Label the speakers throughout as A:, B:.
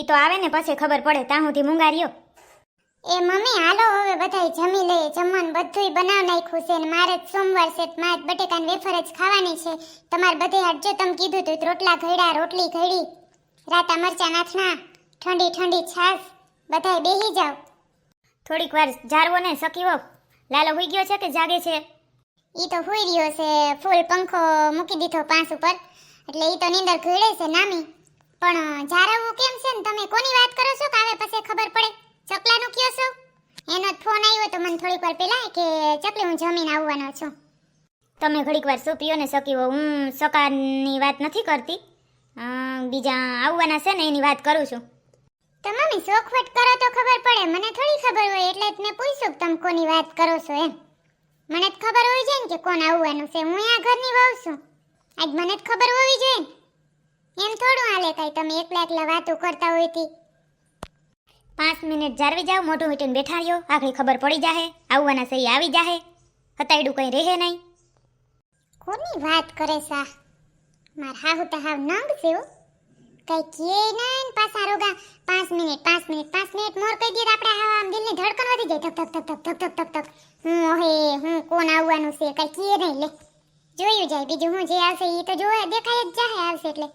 A: એ તો આવે ને પછી ખબર પડે ત્યાં સુધી મૂંગારીઓ
B: એ મમ્મી હાલો હવે બધાય જમી લે જમવાનું બધુંય બનાવ નાખ્યું છે ને મારે જ સોમવાર છે મારે બટેકાની વેફર જ ખાવાની છે. તમારે બધે હાટજો તમે કીધું તું રોટલા ઘડ્યા રોટલી ઘડી રાતા મરચા નાથણા ઠંડી ઠંડી છાશ બધાય બેહી જાવ
A: થોડીક વાર જારવો ને સકીવો લાલો હુઈ ગયો છે કે જાગે છે?
B: ઈ તો હુઈ રહ્યો છે ફૂલ પંખો મૂકી દીધો પાંચ ઉપર. એટલે ઈ તો નીંદર ઘડે છે નામી. પણ જારવવું કેમ છે ને, તમે કોની વાત કરો છો? કે આવે પછી ખબર પડે. ચકલાનું કયો છો? એનો ફોન આવ્યો તો મને થોડીક વાર પહેલા કે, ચકલી, હું જમીન આવવાનો છું.
A: તમે ઘડીક વાર શું પીઓ ને સકીવો હું સકાની વાત નથી કરતી. બીજા આવવાના છે ને, એની વાત કરું છું.
B: તો મમ્મી, શોખવટ કરો તો ખબર પડે. મને થોડી ખબર હોય, એટલે જ મેં પૂછ્યું કે તમે કોની વાત કરો છો એમ. મને જ ખબર હોવી જોઈએ ને કે કોણ આવવાનું છે. હું અહીંયા ઘરની વાવ છું. આજ મને જ ખબર હોવી જોઈએ એમ થોડું હાલે કાંઈ તમે એકલા એકલા વાતો કરતા હોય તી.
A: પાંચ મિનિટ જારવી જાવ મોઢું મીટીને બેઠા રહ્યો આખરી ખબર પડી જાહે આવવાના સહી આવી જાહે. હતાયડું કંઈ રહે નહીં.
B: કોની વાત કરે સા? માર હાહુ તો હાવ નંગ છે હો. કઈ કે નહીં પાછા રોગા. પાંચ મિનિટ પાંચ મિનિટ પાંચ મિનિટ મોર કહી દઈએ તો આપણે હાવ આમ દિલની ધડકન વધી જાય. ધક ધક ધક ધક ધક ધક ધક. હું ઓહે હું કોણ આવવાનું છે? કઈ કે નહીં લે. જોયું જાય બીજું હું જે આવશે એ તો જોવા દેખાય જ જાહે આવશે એટલે.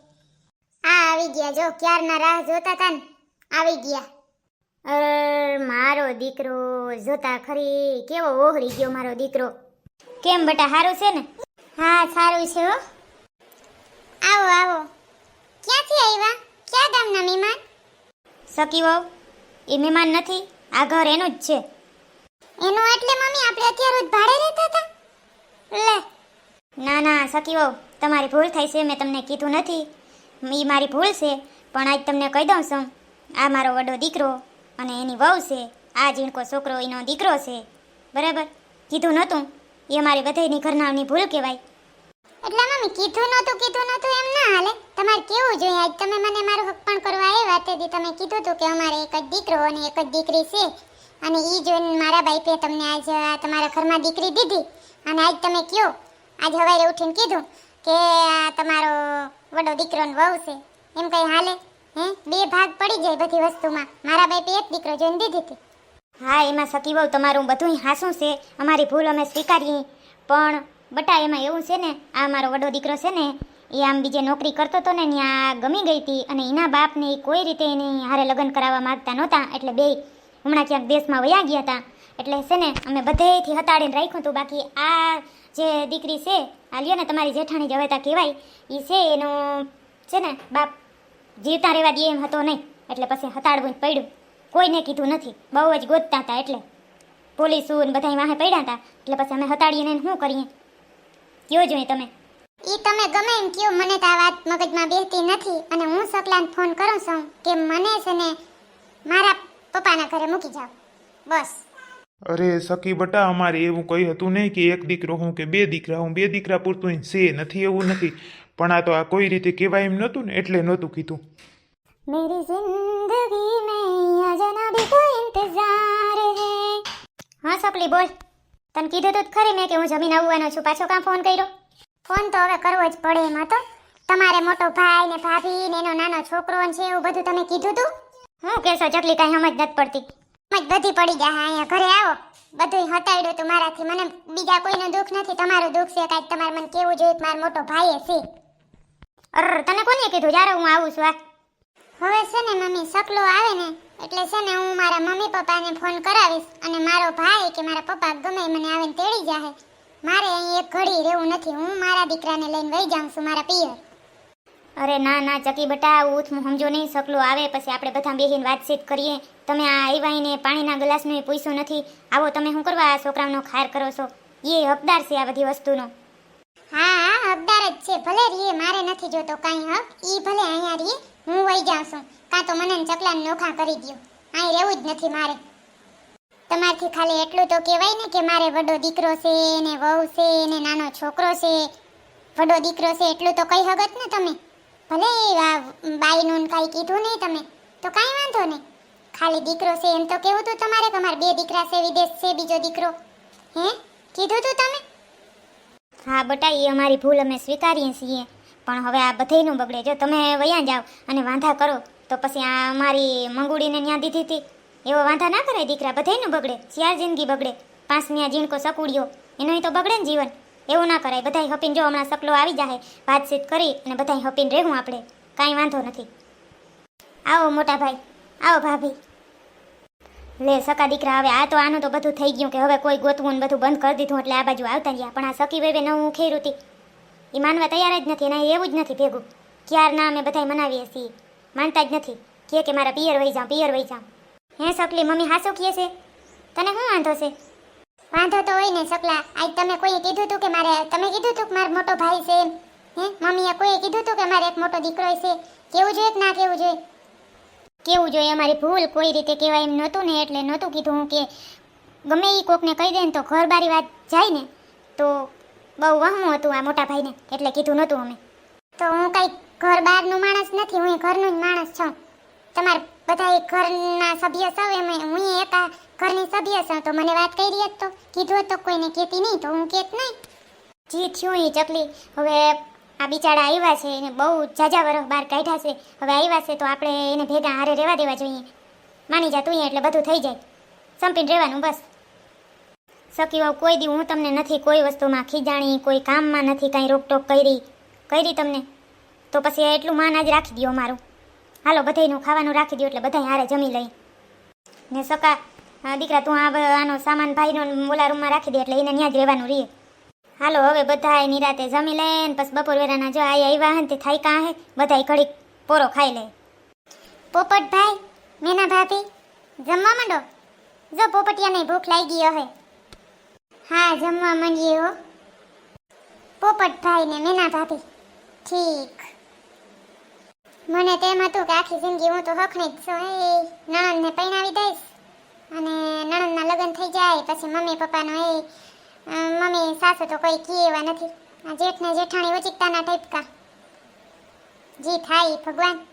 B: આવી ગયા. જો ક્યારના રાહ જોતા તા ને આવી ગયા.
A: અર મારો દીકરો જોતા ખરી. કેવો ઓહરી ગયો મારો દીકરો. કેમ બટા સારું છે ને?
B: હા સારું છે હો. આવો આવો. ક્યાંથી આવ્યા? ક્યાં ગામના મહેમાન?
A: સકી વહુ એ મહેમાન નથી આ ઘર એનું જ છે.
B: એનું એટલે મમ્મી આપણે અત્યારે જ ભાડે રહેતા હતા લે.
A: ના ના સકી વહુ તમારી ભૂલ થઈ છે મેં તમને કીધું નથી. એ મારી ભૂલ છે, પણ આજ તમને કહી દઉં છું. આ મારો વડો દીકરો અને એની વહુ છે. આ ઝીણકો છોકરો એનો દીકરો છે. બરાબર? કીધું નહોતું. એ અમારી બધાની ઘરનાની ભૂલ કહેવાય.
B: એટલે મમ્મી, કીધું નહોતું કીધું નહોતું એમ ના હાલે. તમારે કેવું જોઈએ? આજ તમે મને મારું હક પણ કરવા આવ્યા તેથી તમે કીધું હતું કે અમારે એક જ દીકરો અને એક જ દીકરી છે. અને એ જોઈને મારા બાઈપે તમને આજ તમારા ઘરમાં દીકરી દીધી. અને આજ તમે કયો? આજ હવારે ઉઠીને કીધું કે આ તમારો વડો દીકરો ને વહુ છે. એમ કઈ હાલે? હે? બે ભાગ પડી જાય બધી વસ્તુમાં. મારા બાઈપે એક દીકરો જોઈને દીધી હતી.
A: હા, એમાં સકી વહુ તમારું બધું હાસું છે. અમારી ભૂલ અમે સ્વીકારીએ. પણ બટા, એમાં એવું છે ને, આ મારો વડો દીકરો છે ને, એ આમ બીજે નોકરી કરતો હતો ને, ત્યાં ગમી ગઈ હતી. અને એના બાપને કોઈ રીતે એની હારે લગ્ન કરાવવા માગતા નહોતા. એટલે બે હમણાં ક્યાંક દેશમાં વયા ગયા હતા. એટલે છે ને, અમે બધેથી હતાડીને રાખ્યું હતું. બાકી આ જે દીકરી છે, આ લ્યો ને તમારી જેઠાણી જ હવે તા કહેવાય એ છે એનો, છે ને, બાપ જીવતા રહેવા દે એમ હતો નહીં. એટલે પછી હતાડવું પડ્યું. કોઈને કીધું નથી. બહુ જ ગોતતા હતા એટલે. પોલીસો ને બધા વાહે પડ્યા હતા. એટલે પછી અમે હતાડીને ને શું કરીએ? કયો જોઈએ તમે?
B: ઈ તમે ગમે એમ કયો, મને તો આ વાત મગજમાં બેસતી નથી. અને હું સકલાને ફોન કરું છું, કે મને છે ને મારા પપ્પાના ઘરે મૂકી જાઓ. બસ.
C: અરે સખી બટા, અમારે એવું કંઈ હતું નહીં કે એક દીકરો હું કે બે દીકરા હું. બે દીકરા પૂરતું છે નથી એવું નથી. પણ આ તો આ કોઈ રીતે કહેવાય એમ નહોતું ને, એટલે નહોતું કીધું.
A: મેરી જિંદગી મેં હૈ. સપલી, બોલ. તને કીધું તું ખરી મેં કે હું જમીન આવવાનો છું. પાછો કાં ફોન કર્યો?
B: ફોન તો હવે કરવો જ પડે એમાં તો તમારે મોટો ભાઈ ને ભાભી ને એનો નાનો છોકરો છે એવું બધું તમે કીધું તું?
A: હું કેશો ચકલી કાંઈ સમજ નથી પડતી.
B: સમજ બધી પડી જાય અહીંયા ઘરે આવો. બધું હતાડ્યું તું મારાથી. મને બીજા કોઈનું દુઃખ નથી, તમારું દુઃખ છે કાંઈક તમારે મને કેવું જોઈએ મારો મોટો ભાઈ છે.
A: અર, તને કોને કીધું? જ્યારે હું આવું છું
B: હવે છે ને મમ્મી સકલો આવે ને, એટલે છે ને હું મારા મમ્મી પપ્પાને ફોન કરાવીશ અને મારો ભાઈ કે મારા પપ્પા ગમે મને મને આવીને તેડી જાહે. મારે અહીં એક ઘડી રહેવું નથી. હું મારા દીકરાને લઈને વહી જાઉં છું, મારા પિયર.
A: અરે ના ના, ચકી બટા ઉથ સમજો નહીં સકલું આવે પછી આપણે બધા બેહીને વાતચીત કરીએ. તમે આ આવ્યાને પાણીના ગ્લાસનું પૂછ્યું નથી. આવો, તમે શું કરવા આ છોકરાઓનો ખાર કરો છો? એ હકદાર છે આ બધી વસ્તુનો.
B: હા હા, હકદાર જ છે. ભલે રીએ, મારે નથી જોતો કાંઈ હક. ઈ ભલે અહીંયા રીએ, હું વહી જાઉં છું. કાં તો મને ચકલાને નોખા કરી દ્યો. અહીં રહેવું જ નથી મારે. તમારથી ખાલી એટલું તો કહેવાય ને કે મારે વડો દીકરો છે ને વહુ છે ને નાનો છોકરો છે. વડો દીકરો છે એટલું તો કહી હગત ને તમે? ભલે આ બાઈનું કાંઈ કીધું નહીં તમે, તો કાંઈ વાંધો નહીં. ખાલી દીકરો છે એમ તો કેવું તું તમારે કે મારે બે દીકરા છે, વિદેશ છે બીજો દીકરો? હે? કીધું તું તમે?
A: હા બટા, એ અમારી ભૂલ અમે સ્વીકારીએ છીએ. પણ હવે આ બધેયનું બગડે. જો તમે વયા જાઓ અને વાંધા કરો, તો પછી આ અમારી મંગુડીને ત્યાં દીધી હતી. એવો વાંધા ના કરાય દીકરા. બધાયનું બગડે. ચાર જિંદગી બગડે. પાંચ ન્યા જીણકો સકુડિયો. એનોય તો બગડે ને જીવન. એવું ના કરાય. બધાય હપીને જો હમણાં સકલો આવી જાય વાતચીત કરી અને બધાય હપીને રહેવું આપણે. કાંઈ વાંધો નથી. આવો મોટા ભાઈ, આવો ભાભી. લે સકા દીકરા, હવે આ તો આનું તો બધું થઈ ગયું કે હવે કોઈ ગોતવું ને બધું બંધ કરી દીધું એટલે આ બાજુ આવતા રહ્યા. પણ આ સકી વેવે નવું ખેરું હતી એ માનવા તૈયાર જ નથી અને એવું જ નથી ભેગું. ક્યારના અમે બધાય મનાવીએ છીએ. માનતા જ નથી. કે કે મારા પિયર વહી જાઉં, પિયર વહી જાઉં. હે સકલી, મમ્મી હાસો કીએ છે? તને શું વાંધો છે?
B: વાંધો તો હોય ને સકલા આજ તમે કોઈએ કીધું તું કે મારે, તમે કીધું તું કે મારો મોટો ભાઈ છે એમ. હે? મમ્મીએ કોઈએ કીધું તું કે મારે એક મોટો દીકરો છે? કેવું જોઈએ કે ના કેવું જોઈએ?
A: કેવું જોઈએ? અમારી ભૂલ કોઈ રીતે કહેવાય એમ નહોતું ને, એટલે નહોતું કીધું હું કે ગમે એ કોકને કહી દે ને તો ઘર બારી વાત જાય ને, તો બહુ વહમું હતું આ મોટા ભાઈને, એટલે કીધું નહોતું અમે.
B: તો હું કાંઈ ઘર બહારનું માણસ નથી, હું ઘરનું જ માણસ છું. તમારે બધા ઘરના સભ્ય સૌ એમ હું એકા ઘરની સભ્ય સૌ. તો મને વાત કરી હતી તો કીધું તો કોઈને કહેતી નહીં, તો હું કહેત નહીં.
A: જી, થયું એ ચકલી. હવે આ બિચારા આવ્યા છે, એને બહુ જાજા વરસ બહાર કાઢ્યા છે. હવે આવ્યા છે તો આપણે એને ભેગા હારે રહેવા દેવા જોઈએ. માની જા તું એટલે બધું થઈ જાય. સંપીને રહેવાનું બસ. સકી વહુ, કોઈ દી હું તમને નથી કોઈ વસ્તુમાં ખીજાણી, કોઈ કામમાં નથી કાંઈ રોકટોક કરી. કરી તમને. તો પછી એટલું માન આજ રાખી દો મારું. હાલો, બધાયનું ખાવાનું રાખી દો એટલે બધાય હારે જમી લઈ. ને સકા દીકરા, તું આનો સામાન ભાઈનો ઓલા રૂમમાં રાખી દે એટલે એને ત્યાં જ રહેવાનું રહીએ હાલો, હવે બધા નિરાતે જમી લે ને પછી બપોર વેરાના જો આઈ આવ્યા હે તે થાય કાં હે બધા ઘડીક પોરો ખાઈ લે.
B: પોપટભાઈ, મેના ભાભી, જમવા માંડો? જો પોપટિયાને ભૂખ લાગી હે. હા, જમવા માંડીએ હો. પોપટભાઈ ને મેના ભાભી. ઠીક. મને તેમ હતું કે આખી જિંદગી હું તો હખણી જ છું. એ નણંદને પરણાવી દઈશ. અને નણંદના લગ્ન થઈ જાય, પછી મમ્મી પપ્પાનો એ મમ્મી સાસુ તો કોઈ કી એવા નથી. આ જેઠને જેઠાણી ઓચિકતાના ટાઈપકા. જી થાય ભગવાન.